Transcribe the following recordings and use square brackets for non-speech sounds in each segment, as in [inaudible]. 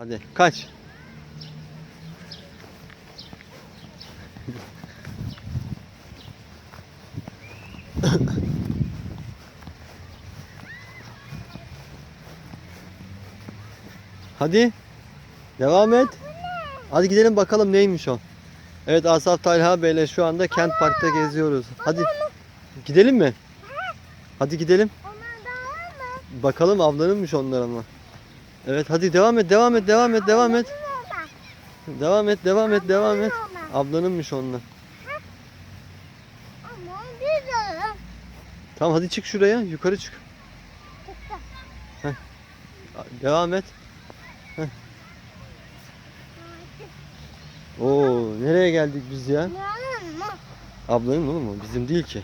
Hadi kaç. Hadi. Devam et. Hadi gidelim bakalım neymiş o. Evet Asaf Talha Bey'le şu anda Kent Park'ta geziyoruz. Hadi gidelim mi? Hadi gidelim. Bakalım avlanırmış onlar ama. Evet hadi devam et devam et devam et devam et. Devam et devam et devam et. Ama güzel. Tamam hadi çık şuraya yukarı çık. Devam et. Heh. Oo nereye geldik biz ya? Ablanın oğlum o bizim değil ki.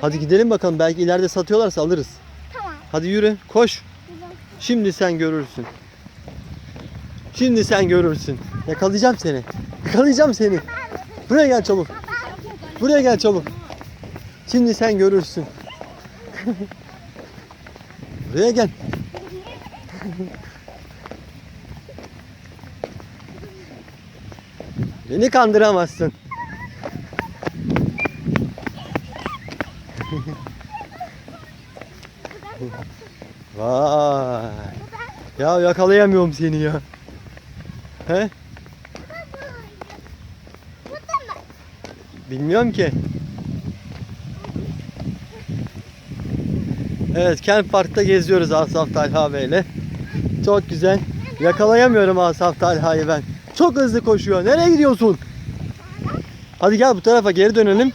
Hadi gidelim bakalım belki ileride satıyorlarsa alırız. Tamam. Hadi yürü koş. Şimdi sen görürsün. Şimdi sen görürsün. Yakalayacağım seni. Yakalayacağım seni. Buraya gel çabuk. Buraya gel çabuk. Şimdi sen görürsün. [laughs] Buraya gel. [laughs] Beni kandıramazsın. [laughs] Vay. Ya yakalayamıyorum seni ya. He? Bilmiyorum ki. Evet Kent Park'ta geziyoruz Asaf Talha Bey'le. Çok güzel. Yakalayamıyorum Asaf Talha'yı ben. Çok hızlı koşuyor. Nereye gidiyorsun? Hadi gel bu tarafa geri dönelim.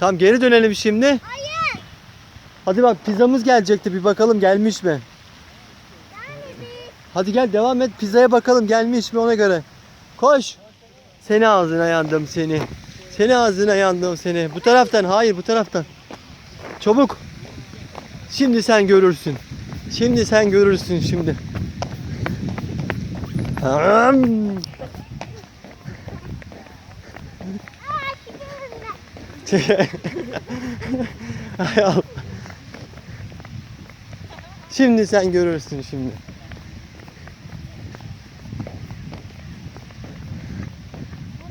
Tamam geri dönelim şimdi. Hayır. Hadi bak pizzamız gelecekti bir bakalım gelmiş mi? Hadi gel devam et pizzaya bakalım gelmiş mi ona göre. Koş. Seni ağzına yandım seni. Seni ağzına yandım seni. Bu taraftan hayır bu taraftan. Çabuk. Şimdi sen görürsün. Şimdi sen görürsün şimdi. Hay. [laughs] Şimdi sen görürsün şimdi.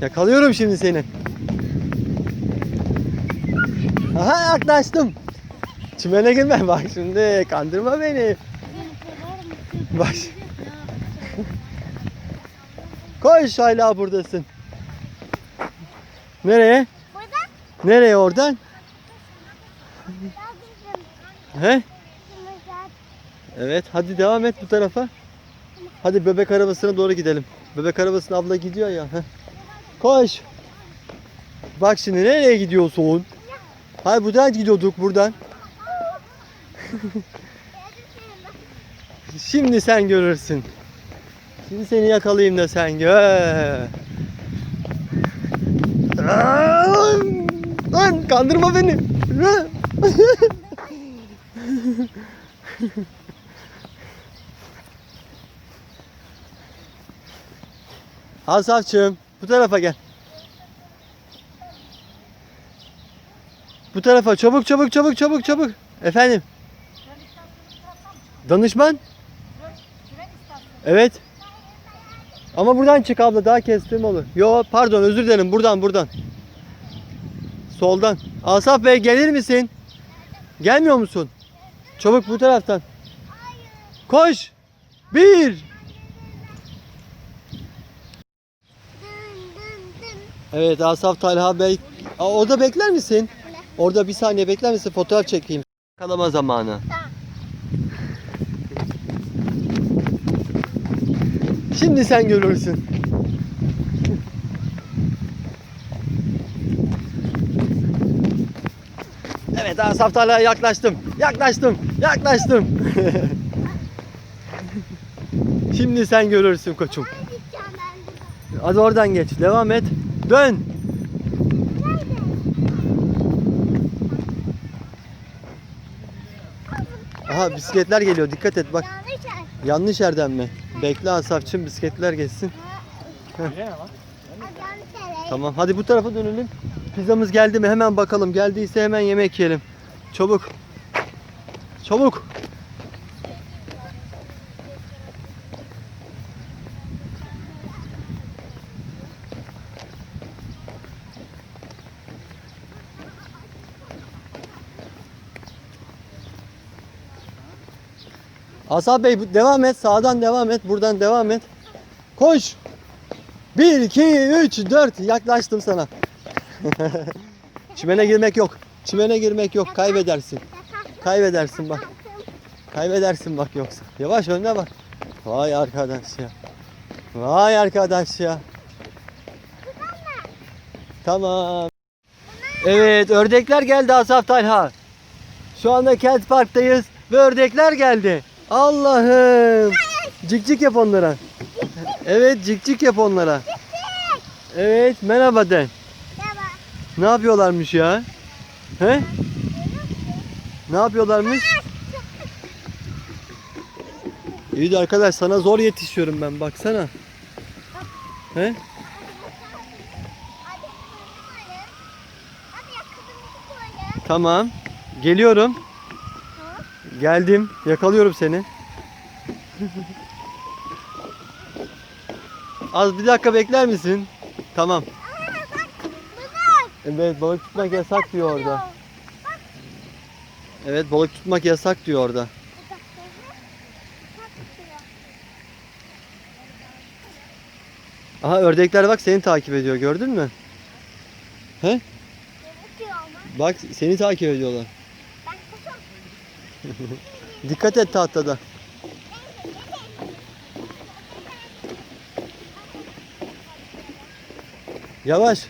Yakalıyorum şimdi seni. Aha yaklaştım. Çimene girme [laughs] bak şimdi kandırma beni. Bak. [laughs] Koş hala buradasın. Nereye? Burada Nereye oradan? He? Evet hadi devam et bu tarafa. Hadi bebek arabasına doğru gidelim. Bebek arabasına abla gidiyor ya. heh. Koş. Bak şimdi nereye gidiyorsun? Hayır buradan gidiyorduk buradan. [laughs] Şimdi sen görürsün. Şimdi seni yakalayayım da sen gör. Lan kandırma beni. [laughs] Asafçığım bu tarafa gel. Bu tarafa çabuk çabuk çabuk çabuk çabuk. Efendim. Danışman? Evet. Ama buradan çık abla daha kestim olur. Yo pardon özür dilerim buradan buradan. Soldan. Asaf Bey gelir misin? Gelmiyor musun? Çabuk bu taraftan. Koş. Bir. Evet Asaf Talha Bey. Aa, orada bekler misin? Orada bir saniye bekler misin? Fotoğraf çekeyim. Kalama zamanı. Şimdi sen görürsün. Evet Asaf Talha'ya yaklaştım. Yaklaştım. Yaklaştım. [laughs] Şimdi sen görürsün koçum. Hadi oradan geç. Devam et. Dön. Aha bisikletler geliyor. Dikkat et bak. Yanlış yer. Yanlış yerden mi? Bekle Asafçım bisikletler geçsin. Tamam hadi bu tarafa dönelim. Pizzamız geldi mi hemen bakalım. Geldiyse hemen yemek yiyelim. Çabuk. Çabuk. Asaf Bey devam et. Sağdan devam et. Buradan devam et. Koş. 1, 2, 3, 4. Yaklaştım sana. [laughs] Çimene girmek yok. Çimene girmek yok. Kaybedersin. Kaybedersin bak. Kaybedersin bak yoksa. Yavaş önüne bak. Vay arkadaş ya. Vay arkadaş ya. Tamam. Evet ördekler geldi Asaf Talha. Şu anda Kent Park'tayız ve ördekler geldi. Allah'ım. Cik cik yap onlara. Evet cik cik yap onlara. Evet merhaba de. Merhaba. Ne yapıyorlarmış ya? He? Ne yapıyorlarmış? İyi de arkadaş sana zor yetişiyorum ben baksana. He? Tamam. Geliyorum. Geldim. Yakalıyorum seni. Az bir dakika bekler misin? Tamam. Evet balık tutmak yasak diyor orada. Evet balık tutmak yasak diyor orada. Aha ördekler bak seni takip ediyor gördün mü? He? Bak seni takip ediyorlar. Dikkat et tahtada. Yavaş.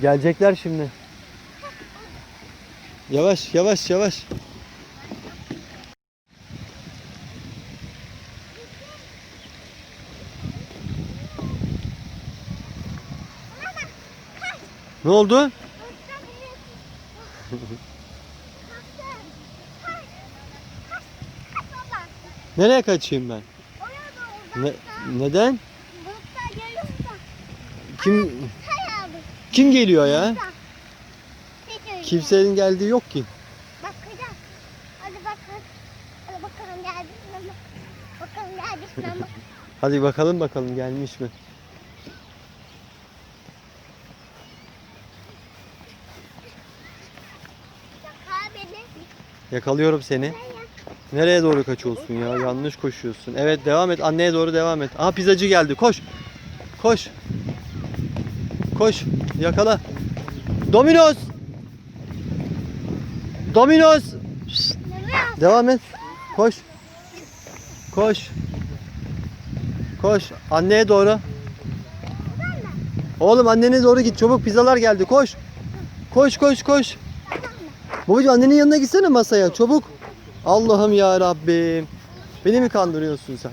Gelecekler şimdi. Yavaş yavaş yavaş. Ne oldu? Nereye kaçayım ben? Ne, neden? Kim kim geliyor ya? Kimsenin geldiği yok ki. Hadi bakalım bakalım gelmiş mi? Yakala beni. Yakalıyorum seni. Nereye doğru kaçıyorsun ya? Yanlış koşuyorsun. Evet devam et. Anneye doğru devam et. Aha pizzacı geldi. Koş. Koş. Koş. Yakala. Domino's. Domino's. Devam et. Koş. Koş. Koş. Anneye doğru. Oğlum annene doğru git. Çabuk pizzalar geldi. Koş. Koş koş koş. Babacığım annenin yanına gitsene masaya. Çabuk. Allah'ım ya Rabbim. Beni mi kandırıyorsun sen?